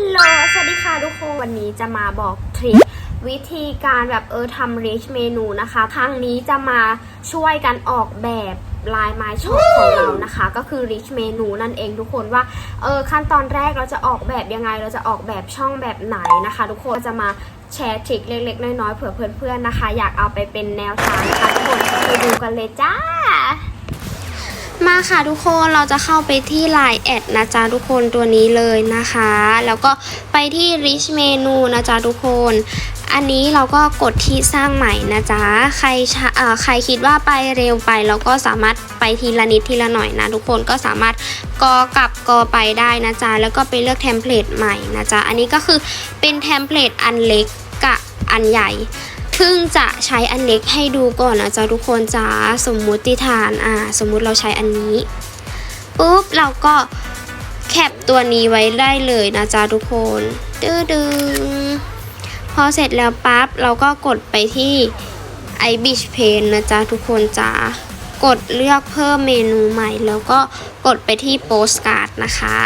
ลโหล สวัสดีค่ะทุกคน วันนี้จะมาบอกทริควิธีการแบบเออทำ rich เมนูนะคะ ครั้งนี้จะมาช่วยกันออกแบบลายไม้ช็อปของเรานะคะ ก็คือ rich เมนูนั่นเองทุกคนว่าเออขั้นตอนแรกเราจะออกแบบยังไง เราจะออกแบบช่องแบบไหนนะคะ ทุกคนจะมาแชร์ทริคเล็กๆ น้อยๆเผื่อเพื่อนๆนะคะ อยากเอาไปเป็นแนวทางนะคะทุกคนไปดูกันเลยจ้า มาค่ะทุกคนเราจะเข้าไปที่ Line แอดนะจ๊ะทุกคนตัวนี้เลยนะคะ แล้วก็ไปที่ Rich Menu นะจ๊ะทุกคน อันนี้เราก็กดที่สร้างใหม่นะจ๊ะใครชะเออใครคิดว่าไปเร็วไปเราก็สามารถไปทีละนิดทีละหน่อยนะทุกคนก็สามารถกอกลับกอไปได้นะจ๊ะแล้วก็ไปเลือกเทมเพลตใหม่นะจ๊ะอันนี้ก็คือเป็นเทมเพลตอันเล็กกับอันใหญ่ เพิ่งจะใช้อันเล็กให้ดูก่อนนะจ๊ะทุกคนจ้าสมมุติฐานอ่าสมมุติเราใช้อันนี้ปุ๊บเราก็แคปตัวนี้ไว้ได้เลยนะจ๊ะทุกคนดื้อดึงพอเสร็จแล้วปั๊บเราก็กดไปที่ i b i s h p a n นะจ๊ะทุกคนจ้ากดเลือกเพิ่มเมนูใหม่ แล้วก็กดไปที่โปสการ์ดนะคะ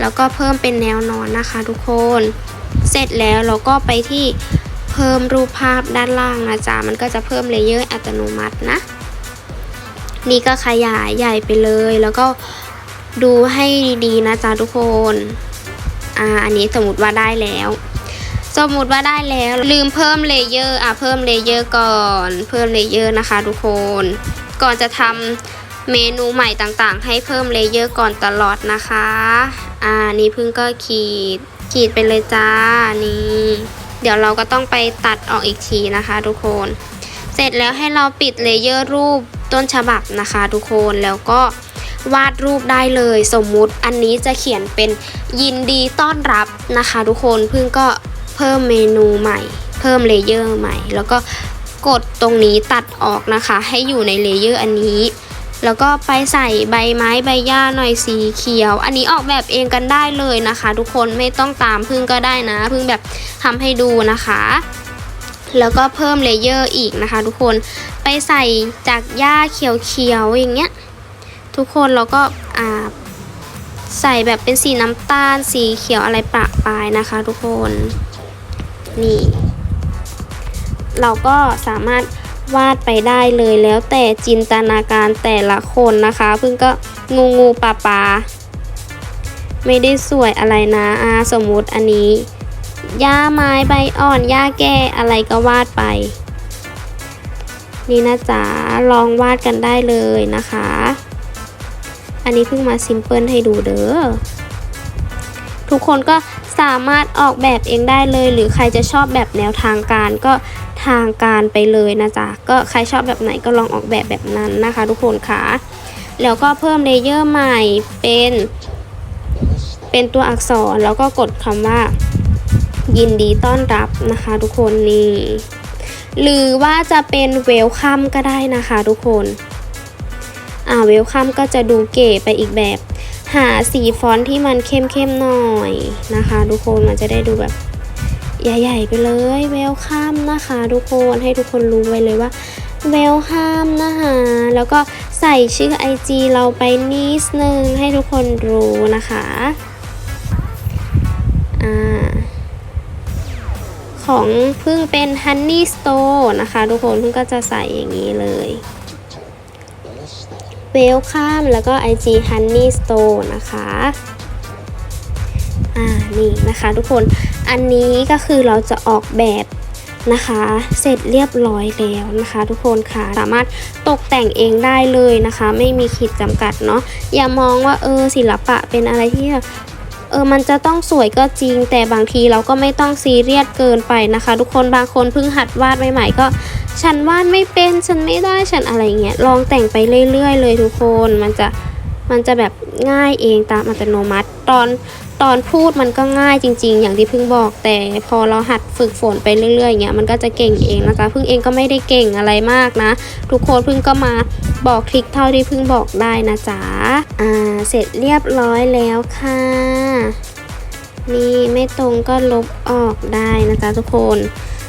แล้วก็เพิ่มเป็นแนวนอนนะคะทุกคน เสร็จแล้วเราก็ไปที่ พิ่มรูปภาพด้านล่างนะจ๊ะมันก็จะเพิ่มเลเยอร์อัตโนมัตินะ นี่ก็ขยายใหญ่ไปเลย แล้วก็ดูให้ดีๆนะจ๊ะทุกคนอ่าอันนี้สมมติว่าได้แล้ว สมมติว่าได้แล้ว ลืมเพิ่มเลเยอร์อะเพิ่มเลเยอร์ก่อน เพิ่มเลเยอร์นะคะ ทุกคน ก่อนจะทำเมนูใหม่ต่างๆ ให้เพิ่มเลเยอร์ก่อนตลอดนะคะ อ่านี่เพิ่งก็ขีดขีดไปเลยจ้านี่ เดี๋ยวเราก็ต้องไปตัดออกอีกทีนะคะทุกคน เสร็จแล้วให้เราปิดเลเยอร์รูปต้นฉบับนะคะทุกคนแล้วก็วาดรูปได้เลยสมมุติอันนี้จะเขียนเป็นยินดีต้อนรับนะคะ ทุกคนเพิ่งก็เพิ่มเมนูใหม่ เพิ่มเลเยอร์ใหม่ แล้วก็กดตรงนี้ตัดออกนะคะ ให้อยู่ในเลเยอร์อันนี้ แล้วก็ไปใส่ใบไม้ใบหญ้าหน่อยสีเขียว อันนี้ออกแบบเองกันได้เลยนะคะ ทุกคนไม่ต้องตามพึ่งก็ได้นะ พึ่งแบบทำให้ดูนะคะแล้วก็เพิ่มเลเยอร์อีกนะคะ ทุกคนไปใส่จากหญ้าเขียวๆอย่างเงี้ยทุกคนเราก็อ่าใส่แบบเป็นสีน้ำตาลสีเขียวอะไรประปรายนะคะ ทุกคนนี่ เราก็สามารถ วาดไปได้เลยแล้วแต่จินตนาการแต่ละคนนะคะเพิ่งก็งูงูปลาปลาไม่ได้สวยอะไรนะอาสมมุติอันนี้หญ้าไม้ใบอ่อนหญ้าแก่อะไรก็วาดไป นี่นะจ๊ะลองวาดกันได้เลยนะคะ อันนี้เพิ่งมาซิมเพิลให้ดูเด้อทุกคนก็สามารถออกแบบเองได้เลย หรือใครจะชอบแบบแนวทางการก็ ทางการไปเลยนะจ๊ะก็ใครชอบแบบไหนก็ลองออกแบบแบบนั้นนะคะ ทุกคนค่ะแล้วก็เพิ่มเลเยอร์ใหม่เป็น เป็นตัวอักษรแล้วก็กดคำว่า ยินดีต้อนรับนะคะ ทุกคนนี่หรือว่าจะเป็นเวลคัมก็ได้นะคะ ทุกคนอ่าเวลคัมก็จะดูเก๋ไปอีกแบบ หาสีฟอนต์ที่มันเข้มๆหน่อยนะคะ ทุกคนมันจะได้ดูแบบ ใหญ่ ๆ ไปเลยเวลคัมนะคะ ทุกคนให้ทุกคนรู้ไว้เลยว่าเวลคัมนะคะ แล้วก็ใส่ชื่อ IG เราไปนิดนึงให้ทุกคนรู้นะคะอ่าของพึ่งเป็น Honey Store นะคะ ทุกคนพึ่งก็จะใส่อย่างนี้เลยเวลคัมแล้วก็ IG Honey Store นะคะ อ่า นี่นะคะทุกคน อันนี้ก็คือเราจะออกแบบนะคะ เสร็จเรียบร้อยแล้วนะคะ ทุกคนค่ะสามารถตกแต่งเองได้เลยนะคะ ไม่มีขีดจำกัดเนาะอย่ามองว่าเออศิลปะเป็นอะไรที่เออมันจะต้องสวยก็จริง แต่บางทีเราก็ไม่ต้องซีเรียสเกินไปนะคะ ทุกคนบางคนเพิ่งหัดวาดใหม่ๆก็ ฉันวาดไม่เป็นฉันไม่ได้ฉันอะไรเงี้ยลองแต่งไปเรื่อยๆ เลยทุกคนมันจะมันจะแบบง่ายเองตามอัตโนมัติ ตอน ตอนพูดมันก็ง่ายจริง ๆ อย่างที่พิ่งบอก แต่พอเราหัดฝึกฝนไปเรื่อยๆอย่างเงี้ยมันก็จะเก่งเองนะคะพิ่งเองก็ไม่ได้เก่งอะไรมากนะ ทุกคนพิ่งก็มาบอกทริคเท่าที่พิ่งบอกได้นะจ๊ะอ่าเสร็จเรียบร้อยแล้วค่ะ นี่ไม่ตรงก็ลบออกได้นะจ๊ะทุกคน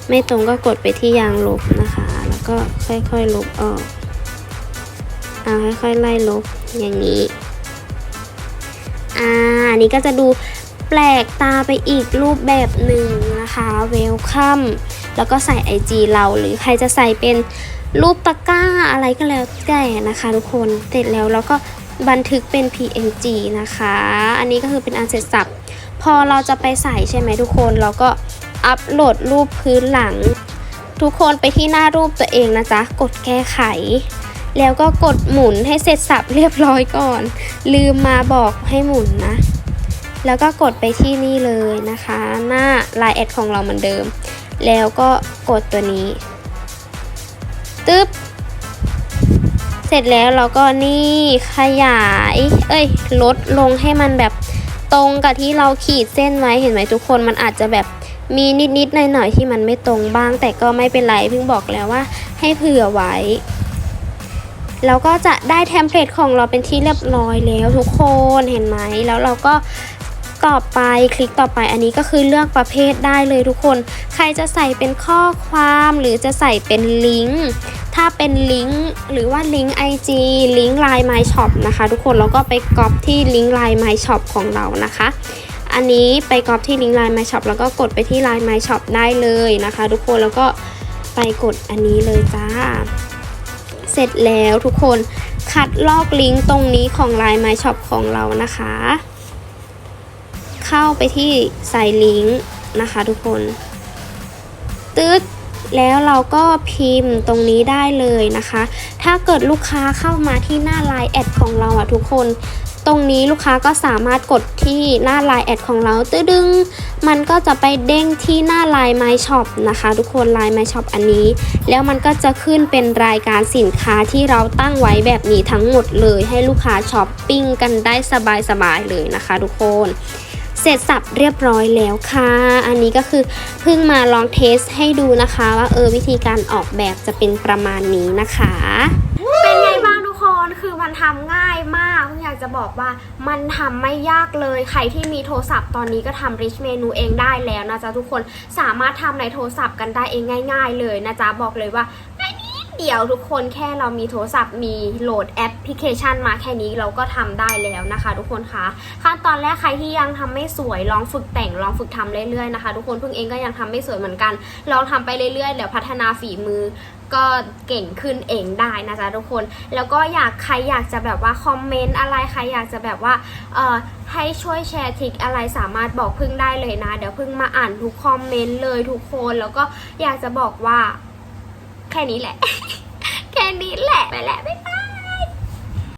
ไม่ตรงก็กดไปที่ยางลบนะคะ แล้วก็ค่อยๆลบออกเอาค่อยๆไล่ลบอย่างนี้อ่า นี้ก็จะดูแปลกตาไปอีกรูปแบบหนึ่งนะคะเวลคัมแล้วก็ใส่ IG เราหรือใครจะใส่เป็นรูปตะกร้าอะไรก็แล้วแต่นะคะทุกคนเสร็จแล้วเราก็บันทึกเป็น PNG นะคะ อันนี้ก็คือเป็นอันเสร็จสับ พอเราจะไปใส่ใช่ไหมทุกคนเราก็อัปโหลดรูปพื้นหลัง ทุกคนไปที่หน้ารูปตัวเองนะจ๊ะ กดแก้ไข แล้วก็กดหมุนให้เสร็จสับเรียบร้อยก่อน ลืมมาบอกให้หมุนนะ แล้วก็กดไปที่นี่เลยนะคะ หน้า Line แอดของเราเหมือนเดิม แล้วก็กดตัวนี้ตึ๊บเสร็จแล้วเราก็นี่ขยาย เอ้ย ลดลงให้มันแบบตรงกับที่เราขีดเส้นไว้เห็นไหมทุกคนมันอาจจะแบบมีนิดๆหน่อยๆที่มันไม่ตรงบ้าง แต่ก็ไม่เป็นไรเพิ่งบอกแล้วว่า ให้เผื่อไว้แล้วก็จะได้เทมเพลตของเราเป็นที่เรียบร้อยแล้วทุกคนเห็นไหมแล้วเราก็ ต่อไปคลิกต่อไปอันนี้ก็คือเลือกประเภทได้เลยทุกคน ใครจะใส่เป็นข้อความหรือจะใส่เป็นลิงก์ถ้าเป็นลิงก์หรือว่าลิงก์ IG ลิงก์ Line My Shop นะคะ ทุกคนแล้วก็ไปก๊อปที่ลิงก์ Line My Shop ของเรานะคะ อันนี้ไปก๊อปที่ลิงก์ Line My Shop แล้วก็กดไปที่ Line My Shop ได้เลยนะคะ ทุกคนแล้วก็ไปกดอันนี้เลยจ้า เสร็จแล้วทุกคนคัดลอกลิงก์ตรงนี้ของ Line My Shop ของเรานะคะ เข้าไปที่ใส่ลิงก์นะคะทุกคนตึ๊ดแล้วเราก็พิมพ์ตรงนี้ได้เลยนะคะ ถ้าเกิดลูกค้าเข้ามาที่หน้า Line แอดของเราอะทุกคน ตรงนี้ลูกค้าก็สามารถกดที่หน้า Line แอดของเราตื้อดึง มันก็จะไปเด้งที่หน้า Line My Shop นะคะ ทุกคน Line My Shop อันนี้ แล้วมันก็จะขึ้นเป็นรายการสินค้าที่เราตั้งไว้แบบนี้ทั้งหมดเลย ให้ลูกค้าช้อปปิ้งกันได้สบายๆเลยนะคะ ทุกคน เสร็จสับเรียบร้อยแล้วค่ะ อันนี้ก็คือเพิ่งมาลองเทสให้ดูนะคะว่าเออวิธีการออกแบบจะเป็นประมาณนี้นะคะ เป็นไงบ้างทุกคนคือมันทำง่ายมากอยากจะบอกว่ามันทำไม่ยากเลย ใครที่มีโทรศัพท์ตอนนี้ก็ทำ rich menu เองได้แล้วนะจ๊ะทุกคนสามารถทำในโทรศัพท์กันได้เองง่าย ๆ เลยนะจ๊ะบอกเลยว่า เดียวทุกคนแค่เรามีโทรศัพท์มีโหลดแอปพลิเคชันมาแค่นี้เราก็ทำได้แล้วนะคะ ทุกคนคะขั้นตอนแรกใครที่ยังทำไม่สวยลองฝึกแต่งลองฝึกทำเรื่อยๆนะคะ ทุกคนเพิ่งเองก็ยังทำไม่สวยเหมือนกัน ลองทำไปเรื่อยๆแล้วพัฒนาฝีมือก็เก่งขึ้นเองได้นะจ๊ะทุกคน แล้วก็อยากใครอยากจะแบบว่าคอมเมนต์อะไรใครอยากจะแบบว่าเอ่อให้ช่วยแชร์ทริคอะไรสามารถบอกพึ่งได้เลยนะ เดี๋ยวพึ่งมาอ่านทุกคอมเมนต์เลยทุกคน แล้วก็อยากจะบอกว่า แค่นี้แหละ แค่นี้แหละ ไปแล้วบ๊ายบาย